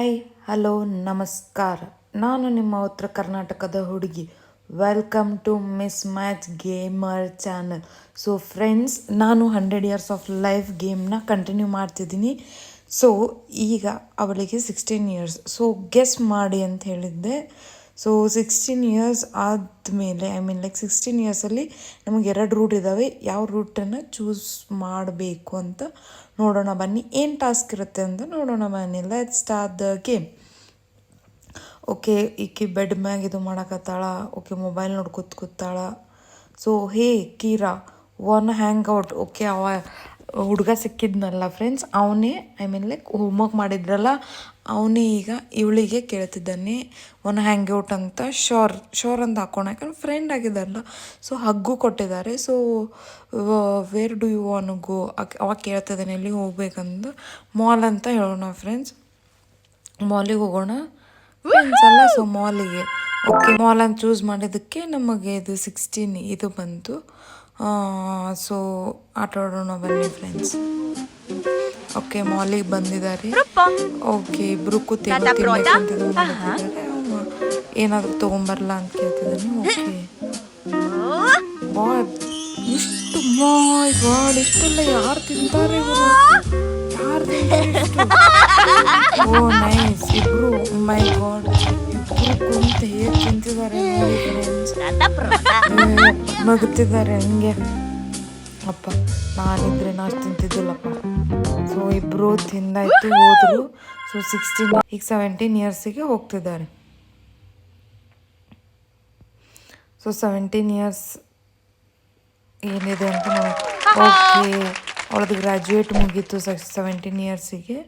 Hi, hello, ನಮಸ್ಕಾರ. ನಾನು ನಿಮ್ಮ ಉತ್ತರ ಕರ್ನಾಟಕದ ಹುಡುಗಿ. Welcome to miss match gamer channel so friends ನಾನು ಹಂಡ್ರೆಡ್ ಇಯರ್ಸ್ ಆಫ್ ಲೈಫ್ ಗೇಮ್ನ ಕಂಟಿನ್ಯೂ ಮಾಡ್ತಿದ್ದೀನಿ. ಸೊ ಈಗ ಅವಳಿಗೆ ಸಿಕ್ಸ್ಟೀನ್ ಇಯರ್ಸ್ ಸೊ ಗೆಸ್ ಮಾಡಿ ಅಂತ ಹೇಳಿದ್ದೆ. ಸೊ ಸಿಕ್ಸ್ಟೀನ್ ಇಯರ್ಸ್ ಆದಮೇಲೆ ಐ ಮೀನ್ ಲೈಕ್ ಸಿಕ್ಸ್ಟೀನ್ ಇಯರ್ಸಲ್ಲಿ ನಮಗೆ ಎರಡು ರೂಟ್ ಇದ್ದಾವೆ ಯಾವ ರೂಟನ್ನು ಚೂಸ್ ಮಾಡಬೇಕು ಅಂತ ನೋಡೋಣ ಬನ್ನಿ. ಏನು ಟಾಸ್ಕ್ ಇರುತ್ತೆ ಅಂತ ನೋಡೋಣ ಬನ್ನಿ. Let start the game okay ಈಕಿ ಬೆಡ್ ಮ್ಯಾಗ ಇದು ಮಾಡಕತ್ತಾಳ. ಓಕೆ ಮೊಬೈಲ್ ನೋಡಿ ಕೂತ್ ಕೂತಾಳ. So hey, Kira one hang out okay ಅವ ಹುಡುಗ ಸಿಕ್ಕಿದ್ನಲ್ಲ ಫ್ರೆಂಡ್ಸ್ ಅವನೇ ಐ ಮೀನ್ ಲೈಕ್ ಹೋಮ್ವರ್ಕ್ ಮಾಡಿದ್ರಲ್ಲ. ಅವನೇ ಈಗ ಇವಳಿಗೆ ಕೇಳ್ತಿದ್ದಾನೆ, ಒನ್ ಹ್ಯಾಂಗ್ ಔಟ್ ಅಂತ ಶೋರ್ ಶೋರ್ ಅಂತ ಹಾಕೋಣ. ಯಾಕಂದ್ರೆ ಫ್ರೆಂಡ್ ಆಗಿದ್ದಾರಲ್ಲ ಸೊ ಹಗ್ಗು ಕೊಟ್ಟಿದ್ದಾರೆ. So where do you want go ಅವಾಗ ಕೇಳ್ತಿದ್ದಾನೆ ಎಲ್ಲಿ ಹೋಗ್ಬೇಕಂದು. ಮಾಲ್ ಅಂತ ಹೇಳೋಣ ಫ್ರೆಂಡ್ಸ್ ಮಾಲಿಗೆ ಹೋಗೋಣ. ಫ್ರೆಂಡ್ಸ್ ಅಲ್ಲ ಸೊ ಮಾಲಿಗೆ ಓಕೆ ಮಾಲ್ ಅಂತ ಚೂಸ್ ಮಾಡಿದ್ದಕ್ಕೆ ನಮಗೆ ಇದು ಸಿಕ್ಸ್ಟೀನ್ ಇದು ಬಂತು. ಸೊ ಆಟ ಆಡೋಣ ಬನ್ನಿ ಫ್ರೆಂಡ್ಸ್ ಓಕೆ ಮಾಲಿಗೆ ಬಂದಿದ್ದಾರೆ. ಓಕೆ ಇಬ್ರು ಕೂತಿ ಏನಾದ್ರು ತಗೊಂಬರ್ಲಾ ಅಂತ ಕೇಳ್ತಿದ್ದಾನೆ. ಓಕೆ. ಬಾಯ್ ಇಷ್ಟು ಮಾಯ್ ಗಾಡ್ ಇಷ್ಟೆಲ್ಲ ಯಾರು ತಿಂತಾರೆ ಯಾರು ಓ ನೈಸ್ ಇಬ್ರು ಮೈ ಗಾಡ್. ಇಬ್ರು ಕುಂತ ಹೇಗೆ ತಿಂತಿದ್ದಾರೆ ನಗುತ್ತಿದ್ದಾರೆ ಹಂಗೆ. ಅಪ್ಪ ನಾನಿದ್ರೆ ನಾಷ್ಟು ತಿಂತಿದ್ದಿಲ್ಲಪ್ಪ. ಸೊ ಇಬ್ರು ತಿಂದಾಯ್ತು ಹೋದ್ರು. ಸೊ ಸಿಕ್ಸ್ಟೀನ್ ಈಗ ಸೆವೆಂಟೀನ್ ಇಯರ್ಸಿಗೆ ಹೋಗ್ತಿದ್ದಾರೆ. ಸೊ ಸೆವೆಂಟೀನ್ ಇಯರ್ಸ್ ಏನಿದೆ ಅಂತ ನೋಡಿ ಓಕೆ. ಅವ್ರದ್ದು ಗ್ರ್ಯಾಜುಯೇಟ್ ಮುಗೀತು ಸೆವೆಂಟೀನ್ ಇಯರ್ಸಿಗೆ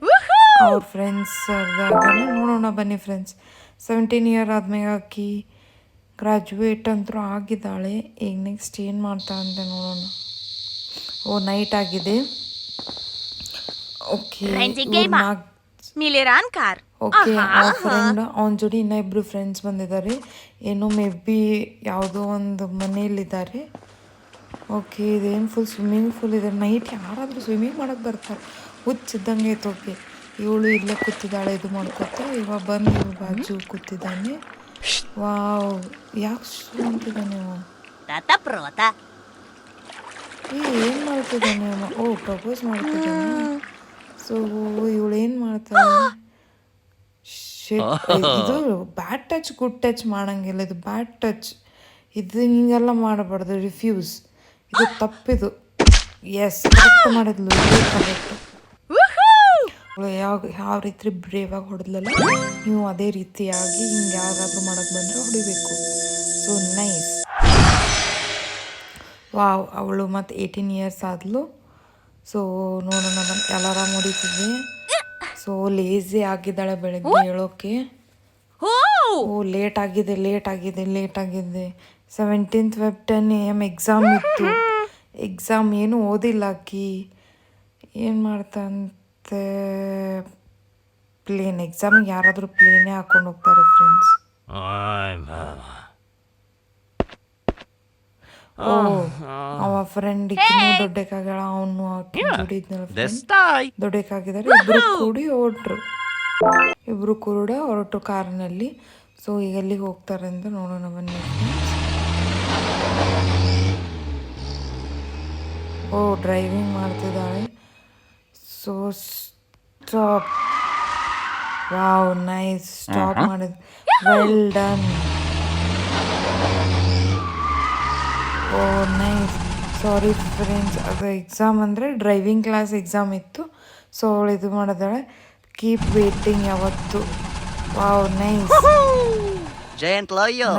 ಅವ್ರ ಫ್ರೆಂಡ್ಸ್ ನೋಡೋಣ ಬನ್ನಿ ಫ್ರೆಂಡ್ಸ್ ಸೆವೆಂಟೀನ್ ಇಯರ್ ಆದ್ಮೇಲೆ ಆಕಿ ಗ್ರ್ಯಾಜುಯೇಟ್ ಅಂತೂ ಆಗಿದ್ದಾಳೆ. ಈಗ ನೆಕ್ಸ್ಟ್ ಏನು ಮಾಡ್ತಾಳೆ ಅಂತ ನೋಡೋಣ. ಓ ನೈಟ್ ಆಗಿದೆ. Okay Miliran kar. ಓಕೆ ಆ ಫ್ರೆಂಡ್ ಅವನ ಜೋಡಿ ಇನ್ನ ಫ್ರೆಂಡ್ಸ್ ಬಂದಿದ್ದಾರೆ. ಏನೋ ಮೇ ಬಿ ಯಾವುದೋ ಒಂದು ಮನೆಯಲ್ಲಿದ್ದಾರೆ. ಓಕೆ ಇದೇನು ಫುಲ್ ಸ್ವಿಮ್ಮಿಂಗ್ ಫೂಲ್ ಇದೆ. ನೈಟ್ ಯಾರಾದರೂ ಸ್ವಿಮ್ಮಿಂಗ್ ಮಾಡೋಕ್ಕೆ ಬರ್ತಾರೆ. ಹುಚ್ಚಿದ್ದಂಗೆ ಐತೆ ಓಕೆ ಇವಳು ಇಲ್ಲೇ ಕೂತಿದ್ದಾಳೆ ಇದು ಮಾಡ್ಕೊತ. ಇವಾಗ ಬಂದು ಇವ್ರ ಬಾಜು ಕೂತಿದ್ದಾನೆ. ವಾವ್ ಯಾಕೆ ಶೂ ಅಂತಿದ್ದಾನೆ ಇವ? ಏ ಏನು ಮಾಡ್ತಿದ್ದಾನೆ ಓ ಪ್ರಪೋಸ್ ಮಾಡ್ತಿದ್ದಾನೆ. ಸೊ ಇವಳು ಏನು ಮಾಡ್ತಾಳೆ? ಇದು ಬ್ಯಾಡ್ ಟಚ್ ಗುಡ್ ಟಚ್ ಮಾಡಂಗಿಲ್ಲ ಇದು ಬ್ಯಾಡ್ ಟಚ್ ಇದು ಹಿಂಗೆಲ್ಲ ಮಾಡಬಾರ್ದು ರಿಫ್ಯೂಸ್ ಇದು ತಪ್ಪಿದು. ಎಸ್ ಕರೆಕ್ಟ್ ಮಾಡಿದ್ಲು ಕರೆಕ್ಟ್ ಯಾವ ಯಾವ ರೀತಿ ಬ್ರೇವ್ ಆಗಿ ಹೊಡೆದ್ಲಲ್ಲ ನೀವು ಅದೇ ರೀತಿಯಾಗಿ ಹಿಂಗೆ ಯಾರಾದರೂ ಮಾಡೋಕೆ ಬಂದರೆ ಹೊಡಿಬೇಕು. ಸೊ ನೈಸ್ ವಾವ್ ಅವಳು ಮತ್ತು ಏಯ್ಟೀನ್ ಇಯರ್ಸ್ ಆದ್ಲು. ಸೊ ನೋಡೋಣ ನಾನು ಅಲಾರಾಮ್ ಮುಡಿತಿದ್ವಿ ಸೊ ಲೇಸಿ ಆಗಿದ್ದಾಳೆ ಬೆಳಗ್ಗೆ ಹೇಳೋಕೆ! ಓ ಲೇಟ್ ಆಗಿದೆ ಲೇಟ್ ಆಗಿದೆ ಲೇಟ್ ಆಗಿದೆ. Seventeenth web ten A M exam ಇತ್ತು. ಎಕ್ಸಾಮ್ ಏನು ಓದಿಲ್ಲ ಅಕ್ಕಿ. ಏನು ಮಾಡ್ತಂತೆ? ಪ್ಲೇನ್ ಎಕ್ಸಾಮ್ ಯಾರಾದರೂ ಪ್ಲೇನೇ ಹಾಕೊಂಡು ಹೋಗ್ತಾರೆ ಫ್ರೆಂಡ್ಸ್ ಅವ ಫ್ರೆಂಡ್ ದೊಡ್ಡಕ್ಕಾಗಲ್ಲ ಅವನು ಫ್ರೆಂಡ್ ದೊಡ್ಡಕ್ಕಾಗಿದ್ದಾರೆ ಇಬ್ರು ಕೂಡಿ ಹೊರಟ್ರು. ಇಬ್ರು ಕೂಡ ಹೊರಟು ಕಾರ್ನಲ್ಲಿ. ಸೊ ಈಗ ಎಲ್ಲಿಗೆ ಹೋಗ್ತಾರೆ ಅಂತ ನೋಡೋಣ ಬನ್ನಿ. ಓ ಡ್ರೈವಿಂಗ್ ಮಾಡ್ತಿದ್ದಾಳೆ. So stop wow nice stop ಮಾಡಿದ್. Well done oh nice sorry friends ಅದು ಎಕ್ಸಾಮ್ ಅಂದರೆ ಡ್ರೈವಿಂಗ್ ಕ್ಲಾಸ್ ಎಕ್ಸಾಮ್ ಇತ್ತು. ಸೊ ಅವಳು ಇದು ಮಾಡಿದಾಳೆ. ಕೀಪ್ ವೇಟಿಂಗ್ ಯಾವತ್ತು. Wow nice.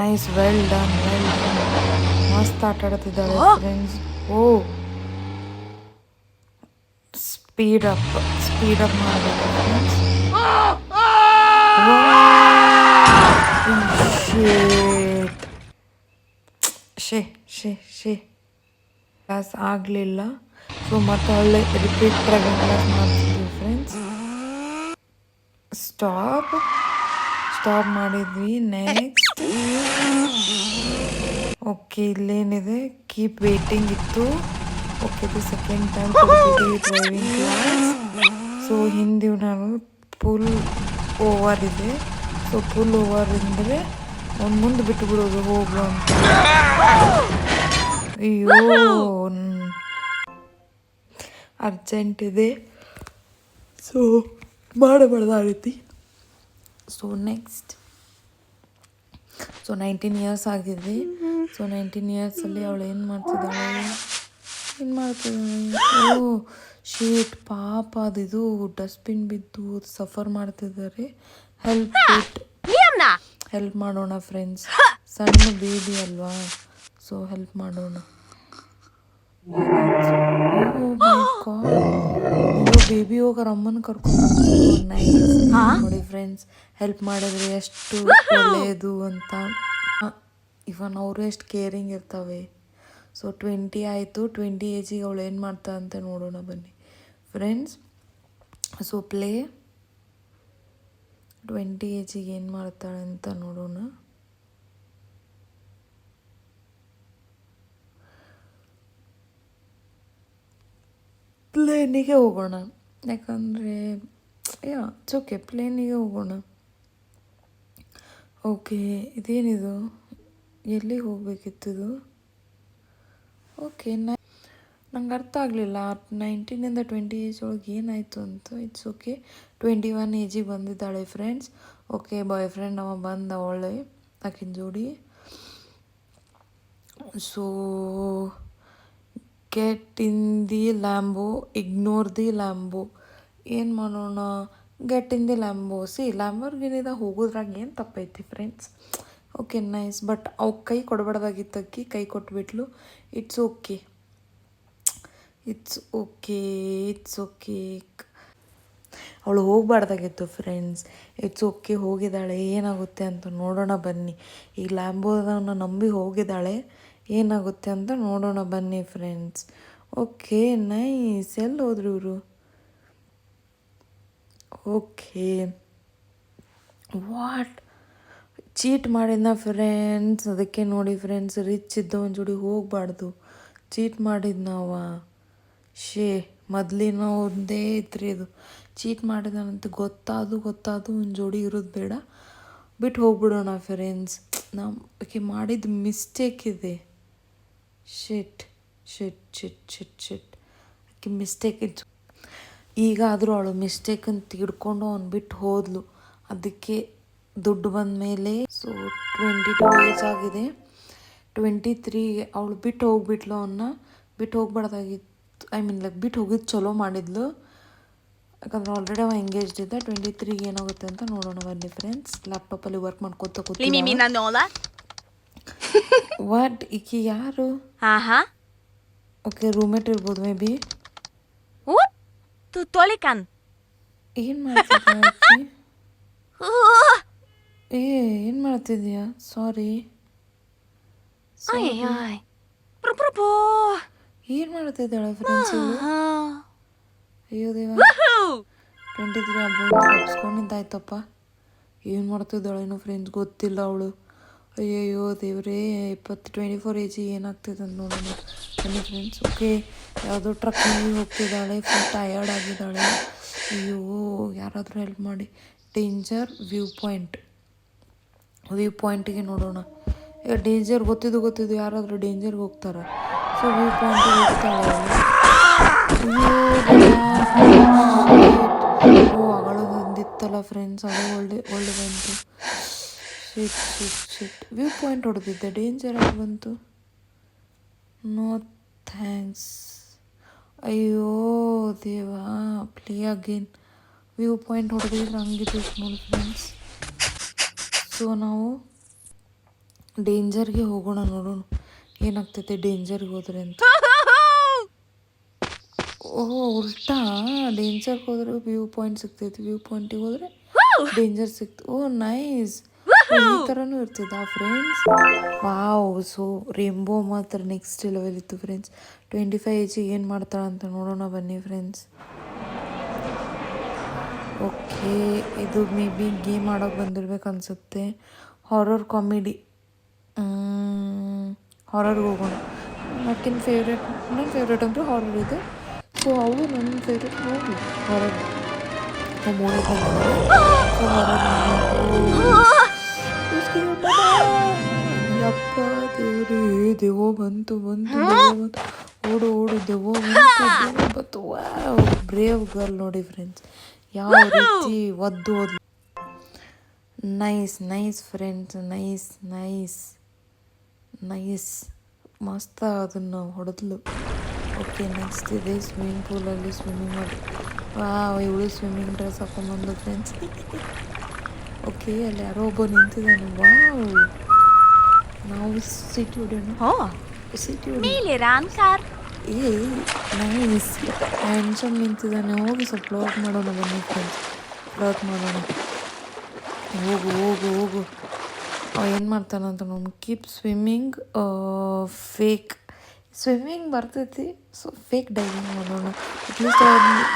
Nice well done well done ಮಸ್ತ್ ಆಟ ಆಡ್ತಿದ್ದಾಳೆ friends oh. Speed up speed up ಮಾಡಬೇಕು ಫ್ರೆಂಡ್ಸ್ ಶೇ ಶೇ ಶೇ. ಕ್ಲಾಸ್ ಆಗಲಿಲ್ಲ. ಸೊ ಮತ್ತೆ ಒಳ್ಳೆ ರಿಪೀಟ್ ಕ್ಲಾಸ್ ಮಾಡ್ತಿದ್ವಿ ಫ್ರೆಂಡ್ಸ್ ಸ್ಟಾಪ್ ಸ್ಟಾಪ್ ಮಾಡಿದ್ವಿ. ನೆಕ್ಸ್ಟ್ ಓಕೆ ಇಲ್ಲೇನಿದೆ. ಕೀಪ್ ವೇಟಿಂಗ್ ಇತ್ತು. ಓಕೆ ಇದು second time driving class so ಹಿಂದಿವ್ ನಾನು ಫುಲ್ ಓವರ್ ಇದೆ. ಸೊ ಫುಲ್ ಓವರ್ ಅಂದರೆ ಅವ್ನು ಮುಂದೆ ಬಿಟ್ಟು ಬಿಡೋದು ಹೋಗು ಅಂತ. ಅಯ್ಯೋ ಅರ್ಜೆಂಟ್ ಇದೆ. ಸೊ ಮಾಡಬಾರ್ದು ಆ ರೀತಿ? So next so nineteen years ಆಗಿದೆ. ಸೊ ನೈನ್ಟೀನ್ ಇಯರ್ಸಲ್ಲಿ ಅವಳು ಏನು ಮಾಡ್ತಿದ್ದಾಳೆ? ಏನು ಮಾಡ್ತಿದ್ದಾಳೆ? ಓ ಶೀಟ್ ಪಾಪ ಅದಿದು ಡಸ್ಟ್ಬಿನ್ ಬಿದ್ದು ಸಫರ್ ಮಾಡ್ತಿದ್ದಾರೆ. ಹೆಲ್ಪ್ ಇಟ್ ಹೆಲ್ಪ್ ಮಾಡೋಣ ಫ್ರೆಂಡ್ಸ್ ಸಣ್ಣ ಬೇಬಿ ಅಲ್ವಾ? ಸೊ ಹೆಲ್ಪ್ ಮಾಡೋಣ. ಬೇಬಿ ಹೋಗಾರ ಅಮ್ಮನ ಕರ್ಕೊಂಡು ನೋಡಿ ಫ್ರೆಂಡ್ಸ್ ಹೆಲ್ಪ್ ಮಾಡಿದ್ರೆ ಎಷ್ಟು ಒಳ್ಳೆಯದು ಅಂತ. ಇವನ್ ಅವರು ಎಷ್ಟು ಕೇರಿಂಗ್ ಇರ್ತವೆ. ಸೊ ಟ್ವೆಂಟಿ ಆಯಿತು ಟ್ವೆಂಟಿ ಏಜಿಗೆ ಅವಳು ಏನು ಮಾಡ್ತಾ ಅಂತ ನೋಡೋಣ ಬನ್ನಿ. ಫ್ರೆಂಡ್ಸ್ ಸೊ ಪ್ಲೇ ಟ್ವೆಂಟಿ ಏಜಿಗೆ ಏನು ಮಾಡ್ತಾಳೆ ಅಂತ ನೋಡೋಣ. ಪ್ಲೇನಿಗೆ ಹೋಗೋಣ. ಯಾಕಂದರೆ, ಯಾ ಇಟ್ಸ್ ಓಕೆ ಪ್ಲೇನಿಗೆ ಹೋಗೋಣ. ಓಕೆ, ಇದೇನಿದು? ಎಲ್ಲಿಗೆ ಹೋಗ್ಬೇಕಿತ್ತಿದು ಓಕೆ, ನೈ ನಂಗೆ ಅರ್ಥ ಆಗಲಿಲ್ಲ. ನೈನ್ಟೀನಿಂದ ಟ್ವೆಂಟಿ ಏಜ್ ಒಳಗೆ ಏನಾಯಿತು ಅಂತ. ಇಟ್ಸ್ ಓಕೆ ಟ್ವೆಂಟಿ ಒನ್ ಏಜಿಗೆ ಬಂದಿದ್ದಾಳೆ ಫ್ರೆಂಡ್ಸ್ ಓಕೆ ಬಾಯ್ ಫ್ರೆಂಡ್ ಅವ ಬಂದ ಅವಳೆ ಆಕಿನ ಜೋಡಿ. So get in the Lambo ignore the Lambo ಏನು ಮಾಡೋಣ? Get in the Lambo see ಲ್ಯಾಂಬೋರ್ಗಿನಿದ ಹೋಗೋದ್ರಾಗ ಏನು ತಪ್ಪೈತಿ ಫ್ರೆಂಡ್ಸ್ ಓಕೆ ನೈಸ್ ಬಟ್ ಅವು ಕೈ ಕೊಡಬಾರ್ದಾಗಿತ್ತಕ್ಕಿ, ಕೈ ಕೊಟ್ಬಿಟ್ಲು. It's okay it's okay it's okay ಅವಳು ಹೋಗ್ಬಾರ್ದಾಗಿತ್ತು ಫ್ರೆಂಡ್ಸ್ ಇಟ್ಸ್ ಓಕೆ ಹೋಗಿದ್ದಾಳೆ, ಏನಾಗುತ್ತೆ ಅಂತ ನೋಡೋಣ ಬನ್ನಿ. ಈ ಲ್ಯಾಂಬೋದವನ್ನ ನಂಬಿ ಹೋಗಿದ್ದಾಳೆ, ಏನಾಗುತ್ತೆ ಅಂತ ನೋಡೋಣ ಬನ್ನಿ ಫ್ರೆಂಡ್ಸ್ ಓಕೆ ನೈಸ್ ಎಲ್ಲಿ ಹೋದ್ರು ಇವರು? ಓಕೆ ವಾಟ್ ಚೀಟ್ ಮಾಡಿದ್ನ ಫ್ರೆಂಡ್ಸ್ ಅದಕ್ಕೆ ನೋಡಿ ಫ್ರೆಂಡ್ಸ್ ರಿಚ್ ಇದ್ದ ಒಂದು ಜೋಡಿ ಹೋಗಬಾರ್ದು. ಚೀಟ್ ಮಾಡಿದ್ನವ ಶೇ, ಮೊದಲಿನ ಒಂದೇ ಇದ್ರಿ ಇದು. ಚೀಟ್ ಮಾಡಿದಾನಂತ ಗೊತ್ತಾದು ಗೊತ್ತಾದು, ಒಂದು ಜೋಡಿ ಇರೋದು ಬೇಡ. ಬಿಟ್ಟು ಹೋಗ್ಬಿಡೋಣ ಫ್ರೆಂಡ್ಸ್ ನಮ್ಮ ಆಕೆ ಮಾಡಿದ ಮಿಸ್ಟೇಕ್ ಇದೆ. Shit shit shit shit shit ಆಕೆ ಮಿಸ್ಟೇಕ್ ಇತ್ತು. ಈಗ ಆದರೂ ಅವಳು ಮಿಸ್ಟೇಕನ್ನು ತಿಳ್ಕೊಂಡು ಅವ್ನು ಬಿಟ್ಟು ಹೋದ್ಲು. ಅದಕ್ಕೆ ದುಡ್ಡು ಬಂದ ಮೇಲೆ ಸೊ ಟ್ವೆಂಟಿ ಟು ಏಜ್ ಆಗಿದೆ. ಟ್ವೆಂಟಿ ತ್ರೀಗೆ ಅವಳು ಬಿಟ್ಟು ಹೋಗ್ಬಿಟ್ಲು ಅವನ್ನ ಬಿಟ್ಟು ಹೋಗ್ಬಾರ್ದಾಗಿತ್ತು. ಐ ಮೀನ್ ಲೈಕ್ ಬಿಟ್ಟು ಹೋಗಿದ್ದು ಚಲೋ ಮಾಡಿದ್ಲು. ಯಾಕಂದ್ರೆ ಆಲ್ರೆಡಿ ಅವ ಎಂಗೇಜ್ಡ್ ಇದ್ದ ಟ್ವೆಂಟಿ ತ್ರೀಗೆ ಏನಾಗುತ್ತೆ ಅಂತ ನೋಡೋಣ ಬನ್ನಿ ಫ್ರೆಂಡ್ಸ್ ಲ್ಯಾಪ್ಟಾಪಲ್ಲಿ ವರ್ಕ್ ಮಾಡ್ಕೊತ ಕೂತಿ Limimina Nola. ವಾಟ್ ಈಕಿ ಯಾರು. ಓಕೆ ರೂಮೇಟ್ ಇರ್ಬೋದು ಮೇ ಬಿ? Tutolikan. ಏನು ಮಾಡ್ತಿದ್ಯಾ ಏ ಏನು ಮಾಡ್ತಿದ್ಯಾ? ಸಾರಿ ಏನು ಮಾಡ್ತಿದ್ದಾಳೆ ಫ್ರೆಂಡ್ಸ್. ಅಯ್ಯೋ ದೇವ. ಟ್ವೆಂಟಿ ತ್ರೀ ಹಬ್ಬ ತಪ್ಸ್ಕೊಂಡಿದ್ದಾಯ್ತಪ್ಪ ಏನು ಮಾಡ್ತಿದ್ದಾಳೇನೋ ಫ್ರೆಂಡ್ಸ್ ಗೊತ್ತಿಲ್ಲ ಅವಳು. ಅಯ್ಯಯ್ಯೋ ದೇವ್ರೇ ಇಪ್ಪತ್ತು ಟ್ವೆಂಟಿ ಫೋರ್ ಏಜಿ ಏನಾಗ್ತಿದೆ ಅಂತ ನೋಡೋಣ. ಬನ್ನಿ ಫ್ರೆಂಡ್ಸ್ ಓಕೆ ಯಾವುದೋ ಟ್ರಕ್ನಲ್ಲಿ ಹೋಗ್ತಿದ್ದಾಳೆ ಫುಲ್ ಟಯರ್ಡ್ ಆಗಿದ್ದಾಳೆ. ಅಯ್ಯೋ ಯಾರಾದರೂ ಹೆಲ್ಪ್ ಮಾಡಿ. ಡೇಂಜರ್ ವ್ಯೂ ಪಾಯಿಂಟ್ ವ್ಯೂ ಪಾಯಿಂಟಿಗೆ ನೋಡೋಣ ಡೇಂಜರ್ ಗೊತ್ತಿದ್ದು ಗೊತ್ತಿದ್ದು ಯಾರಾದರೂ ಡೇಂಜರ್ಗೆ ಹೋಗ್ತಾರೆ? ಸೊ ವ್ಯೂ ಪಾಯಿಂಟ್ ಹೋಗ್ತಾಳೆ ಅವಳು. ಅಯ್ಯೋ ಬಂದಿತ್ತಲ್ಲ ಫ್ರೆಂಡ್ಸ್ ಅದು ಒಳ್ಳೆ ಒಳ್ಳೆ ಬಂತು shit shit shit view point ಹೊಡೆದಿದ್ದೆ ಡೇಂಜರ್ ಆಗಿ ಬಂತು ನೋ ಥ್ಯಾಂಕ್ಸ್ ಅಯ್ಯೋ ದೇವಾ ಪ್ಲೇ ಅಗೇನ್ ವ್ಯೂ ಪಾಯಿಂಟ್ ಹೊಡೆದಿದ್ರೆ ಹಂಗಿತ್ತು ನೋಡಿ ಫ್ರೆಂಡ್ಸ್ ಸೊ ನಾವು ಡೇಂಜರ್ಗೆ ಹೋಗೋಣ ನೋಡೋಣ. ಏನಾಗ್ತೈತೆ? ಡೇಂಜರ್ಗೆ ಹೋದ್ರೆ ಅಂತ. ಓಹ್ ಉಲ್ಟಾ? ಡೇಂಜರ್ಗೆ ಹೋದ್ರೆ ವ್ಯೂ ಪಾಯಿಂಟ್ ಸಿಗ್ತೈತಿ. ವ್ಯೂ ಪಾಯಿಂಟಿಗೆ ಹೋದ್ರೆ ಡೇಂಜರ್ ಸಿಕ್ತು ಓ ನೈಸ್ ಈ ಥರನೂ ಇರ್ತದ ಫ್ರೆಂಡ್ಸ್ ವಾವ್ ಸೊ ರೇಂಬೋ ಮಾತ್ರ ನೆಕ್ಸ್ಟ್ ಲೆವೆಲ್ ಇತ್ತು ಫ್ರೆಂಡ್ಸ್ ಟ್ವೆಂಟಿ ಫೈವ್ ಏಜಿಗೆ ಏನು ಮಾಡ್ತಾಳೆ ಅಂತ ನೋಡೋಣ ಬನ್ನಿ ಫ್ರೆಂಡ್ಸ್ ಓಕೆ ಇದು ಮೇ ಬಿ ಗೇಮ್ ಆಡೋಕೆ ಬಂದಿರ್ಬೇಕು ಅನಿಸುತ್ತೆ. ಹಾರರ್ ಕಾಮಿಡಿ ಹಾರರ್ಗೆ ಹೋಗೋಣ ನಕ್ಕಿನ ಫೇವ್ರೇಟ್ ನನ್ನ ಫೇವ್ರೇಟ್ ಅಂದರೆ ಹಾರರ್ ಇದೆ ಸೊ ಅವಳು ನನ್ನ ಫೇವ್ರೇಟ್ ಹೋಗಿ ಹಾರರ್ ನಮ್ಮ ಓಣಿಗೆ ಬಂದಿದ್ದಾರೆ ಸೊ ಹೊರಗೆ ಯಪ್ಪ ದೇವ್ರಿ ದೆವ್ವ ಬಂತು ಬಂತು ದೆವ್ವ ಬಂತು ಓಡು ಓಡು ದೆವ್ವ ಬಂತು ದೆವ್ವ ಬಂತು ವಾವ್ ಬ್ರೇವ್ ಗರ್ಲ್ ನೋಡಿ ಫ್ರೆಂಡ್ಸ್ ಯಾವ ರೀತಿ ಒದ್ದು ಓದ್ಲು nice nice friends nice nice nice ಮಸ್ತ ಅದನ್ನು ಹೊಡೆದ್ಲು. ಓಕೆ ನೆಕ್ಸ್ಟ್ ಇದೆ ಸ್ವಿಮ್ಮಿಂಗ್ ಪೂಲಲ್ಲಿ ಸ್ವಿಮ್ಮಿಂಗ್ ಮಾಡಿ. ವಾವ್ ಇವಳು ಸ್ವಿಮ್ಮಿಂಗ್ ಡ್ರೆಸ್ ಹಾಕೊಂಬಂದು ಫ್ರೆಂಡ್ಸ್ ಓಕೆ ಅಲ್ಲಿ ಯಾರೋ ಒಬ್ಬ ನಿಂತಿದ್ದಾನೆ. ವಾವ್ ನಾವು ಸಿಟಿ ಹೊಡೆಯೋಣ. ಹಾ. ಸಿಟಿ ಹೊಡಿ kar. ಏ ನೈಸ್ ಹ್ಯಾಂಡ್ಸಮ್ ನಿಂತಿದ್ದಾನೆ. ಹೋಗಿ ಸ್ವಲ್ಪ ಫ್ಲೋಟ್ ಮಾಡೋಣ ಬನ್ನಿ ಫ್ರೆಂಡ್ಸ್ ಫ್ಲೋಟ್ ಮಾಡೋಣ. ಹೋಗು ಹೋಗು ಹೋಗು. ಅವ ಏನು ಅಂತ ನೋಡಿ ಕೀಪ್ ಸ್ವಿಮ್ಮಿಂಗ್ ಫೇಕ್ ಸ್ವಿಮ್ಮಿಂಗ್ ಬರ್ತೈತಿ ಸೊ ಫೇಕ್ ಡೈವಿಂಗ್ ಮಾಡೋಣ. ಅಟ್ಲೀಸ್ಟ್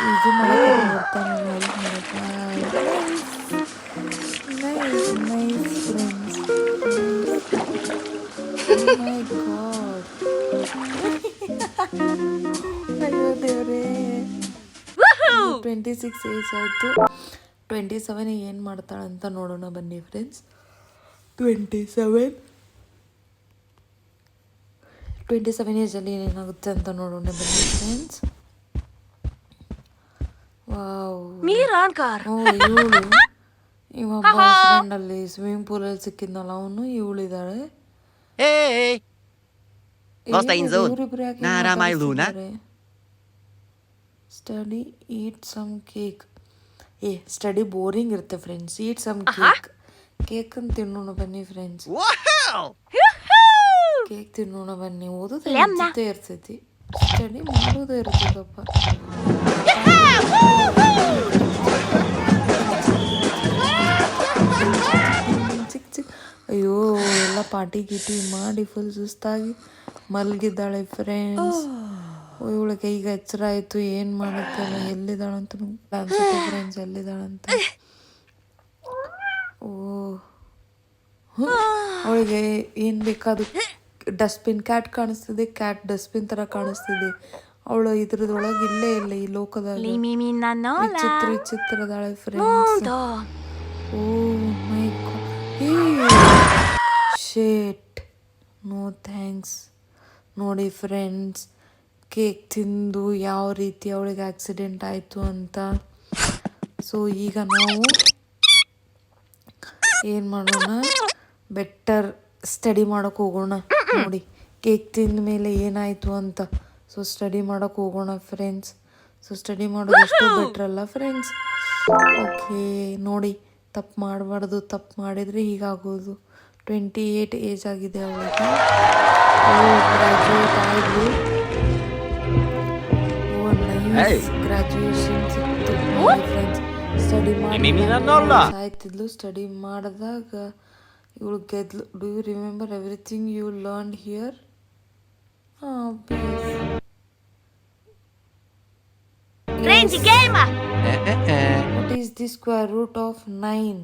ಇದು ಮಾಡೋಕೆ ಬರ್ತಾನೆ ಹೆಲ್ಪ್ ಮಾಡೋಕ್ಕೆ. Nice nice friends my god ಅಯ್ಯೋ ದೇವ್ರೇ. ಟ್ವೆಂಟಿ ಸಿಕ್ಸ್ ಏಜ್ ಆಯಿತು. ಟ್ವೆಂಟಿ ಸೆವೆನ್ ಏನು ಮಾಡ್ತಾಳಂತ ನೋಡೋಣ ಬನ್ನಿ friends twenty seven twenty seven ಏಜಲ್ಲಿ ಏನೇನಾಗುತ್ತೆ ಅಂತ ನೋಡೋಣ ಬನ್ನಿ ಫ್ರೆಂಡ್ಸ್ ಇವಳು. ಇವ ಅಲ್ಲಿ ಸ್ವಿಮ್ಮಿಂಗ್ ಪೂಲಲ್ಲಿ ಸಿಕ್ಕಿದ್ನಲ್ಲ ಅವನು ಇವಳಿದ್ದಾಳೆ. ಸ್ಟಡಿ ಈಟ್ ಸಮ್ ಕೇಕ್ ಏ ಸ್ಟಡಿ ಬೋರಿಂಗ್ ಇರುತ್ತೆ friends eat some cake cake ಅಂತ ತಿನ್ನೋಣ ಬನ್ನಿ ಫ್ರೆಂಡ್ಸ್! ಕೇಕ್ ತಿನ್ನೋಣ ಬನ್ನಿ. ಓದೋದೇ. ಇರ್ತೈತೆ ಇರ್ತೈತಿ. ಸ್ಟಡಿ ಮಾಡೋದೇ ಇರ್ತದಪ್ಪ ಚಿಕ್ಕ ಚಿಕ್ಕ ಅಯ್ಯೋ ಎಲ್ಲ ಪಾಟಿ ಗಿಟಿ ಮಾಡಿ ಫುಲ್ ಸುಸ್ತಾಗಿ ಮಲಗಿದ್ದಾಳೆ ಫ್ರೆಂಡ್ಸ್ ಇವಳಿಗೆ ಈಗ ಎಚ್ಚರ ಆಯ್ತು. ಏನ್ ಮಾಡುತ್ತೆ? ಎಲ್ಲಿದ್ದಾಳಂತ ಅನ್ಸುತ್ತೆ ಫ್ರೆಂಡ್ಸ್ ಎಲ್ಲಿದ್ದಾಳಂತ. ಓ. ಅವಳಿಗೆ ಏನು ಬೇಕಾದ ಡಸ್ಟ್ಬಿನ್ ಕ್ಯಾಟ್ ಕಾಣಿಸ್ತಿದೆ ಕ್ಯಾಟ್ ಡಸ್ಟ್ಬಿನ್ ತರ ಕಾಣಿಸ್ತಿದೆ. ಅವಳು ಇದ್ರದೊಳಗೆ ಇಲ್ಲೇ ಇಲ್ಲ ಈ ಲೋಕದಲ್ಲಿ. ವಿಚಿತ್ರ ವಿಚಿತ್ರದಾಳೆ friends oh my shit no thanks ನೋಡಿ ಫ್ರೆಂಡ್ಸ್ ಕೇಕ್ ತಿಂದು ಯಾವ ರೀತಿ ಅವಳಿಗೆ ಆಕ್ಸಿಡೆಂಟ್ ಆಯಿತು ಅಂತ. ಸೊ ಈಗ ನಾವು ಏನು ಮಾಡೋಣ? ಬೆಟರ್ ಸ್ಟಡಿ ಮಾಡೋಕೆ ಹೋಗೋಣ. ನೋಡಿ ಕೇಕ್ ತಿಂದ ಮೇಲೆ ಏನಾಯಿತು ಅಂತ. ಸೊ ಸ್ಟಡಿ ಮಾಡೋಕೆ ಹೋಗೋಣ ಫ್ರೆಂಡ್ಸ್ ಸೊ ಸ್ಟಡಿ ಮಾಡೋದು ಎಷ್ಟು ಬೆಟ್ರ್ ಅಲ್ಲ ಫ್ರೆಂಡ್ಸ್ ಓಕೆ ನೋಡಿ ತಪ್ಪು ಮಾಡಬಾರ್ದು ತಪ್ಪು ಮಾಡಿದರೆ ಹೀಗಾಗೋದು. ಟ್ವೆಂಟಿ ಏಯ್ಟ್ ಏಜ್ ಆಗಿದೆ ಅವಳಿಗೆ ಗ್ರ್ಯಾಜುಯೇಟ್ ಆಯಿತು ಓ ನೈಸ್ ಗ್ರ್ಯಾಜುಯೇಷನ್ ಸಿಕ್ತು. ಫ್ರೆಂಡ್ಸ್ ಸ್ಟಡಿ ಮಾಡಿ ಸಾಯ್ತಿದ್ಲು ಸ್ಟಡಿ ಮಾಡಿದಾಗ ಇವಳು ಗೆದ್ಲು. Do you remember everything you learn here. Eh, eh, eh. What is the square root of nine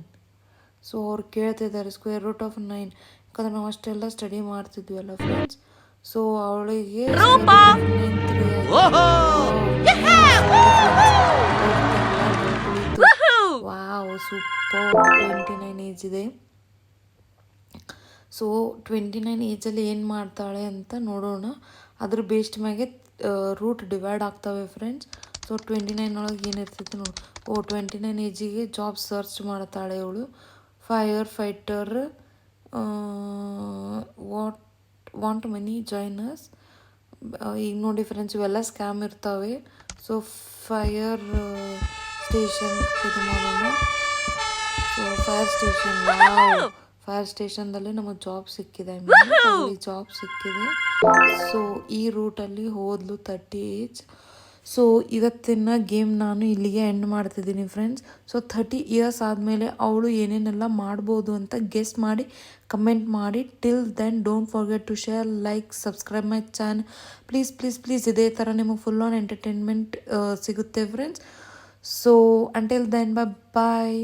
so ಅವ್ರು ಕೇಳ್ತಿದ್ದಾರೆ ಸ್ಕ್ವೇರ್ ರೂಟ್ ಆಫ್ ನೈನ್ ಯಾಕಂದ್ರೆ ನಾವು ಅಷ್ಟೆಲ್ಲ ಸ್ಟಡಿ ಮಾಡ್ತಿದ್ವಿ ಅಲ್ಲ ಫ್ರೆಂಡ್ಸ್ ಸೊ ಅವಳಿಗೆ ಸೂಪರ್ ಟ್ವೆಂಟಿ ನೈನ್ ಏಜ್ ಇದೆ. ಸೊ ಟ್ವೆಂಟಿ ನೈನ್ ಏಜಲ್ಲಿ ಏನು ಮಾಡ್ತಾಳೆ ಅಂತ ನೋಡೋಣ. ಅದ್ರ ಬೇಸ್ಟ್ ಮ್ಯಾಗೆ ರೂಟ್ ಡಿವೈಡ್ ಆಗ್ತವೆ ಫ್ರೆಂಡ್ಸ್ ಸೊ ಟ್ವೆಂಟಿ ನೈನ್ ಒಳಗೆ ಏನಿರ್ತೈತೆ ನೋಡಿ. ಓ, ಟ್ವೆಂಟಿ ನೈನ್ ಏಜಿಗೆ ಜಾಬ್ ಸರ್ಚ್ ಮಾಡ್ತಾಳೆ ಅವಳು firefighter what want money joiners ಈಗ ನೋಡಿ ಫ್ರೆಂಡ್ಸ್ ಇವೆಲ್ಲ ಸ್ಕ್ಯಾಮ್ ಇರ್ತವೆ. ಸೊ ಫೈರ್ ಸ್ಟೇಷನ್ ಇದು ಮಾಡೋಣ ಸೊ ಫೈರ್ ಸ್ಟೇಷನ್ ಫೈರ್ ಸ್ಟೇಷನ್ದಲ್ಲಿ ನಮಗೆ ಜಾಬ್ ಸಿಕ್ಕಿದೆ. ಜಾಬ್ ಸಿಕ್ಕಿದೆ. ಸೊ ಈ ರೂಟಲ್ಲಿ ಹೋದ್ಲು ತರ್ಟಿ ಏಜ್ ಸೊ ಇವತ್ತಿನ ಗೇಮ್ ನಾನು ಇಲ್ಲಿಗೆ ಎಂಡ್ ಮಾಡ್ತಿದ್ದೀನಿ ಫ್ರೆಂಡ್ಸ್ ಸೊ ಥರ್ಟಿ ಇಯರ್ಸ್ ಆದಮೇಲೆ ಅವಳು ಏನೇನೆಲ್ಲ ಮಾಡ್ಬೋದು ಅಂತ ಗೆಸ್ ಮಾಡಿ ಕಮೆಂಟ್ ಮಾಡಿ. Till then don't forget to share like subscribe my channel please please please ಇದೇ ಥರ ನಿಮಗೆ ಫುಲ್ ಆನ್ ಎಂಟರ್ಟೈನ್ಮೆಂಟ್ ಸಿಗುತ್ತೆ friends so until then bye bye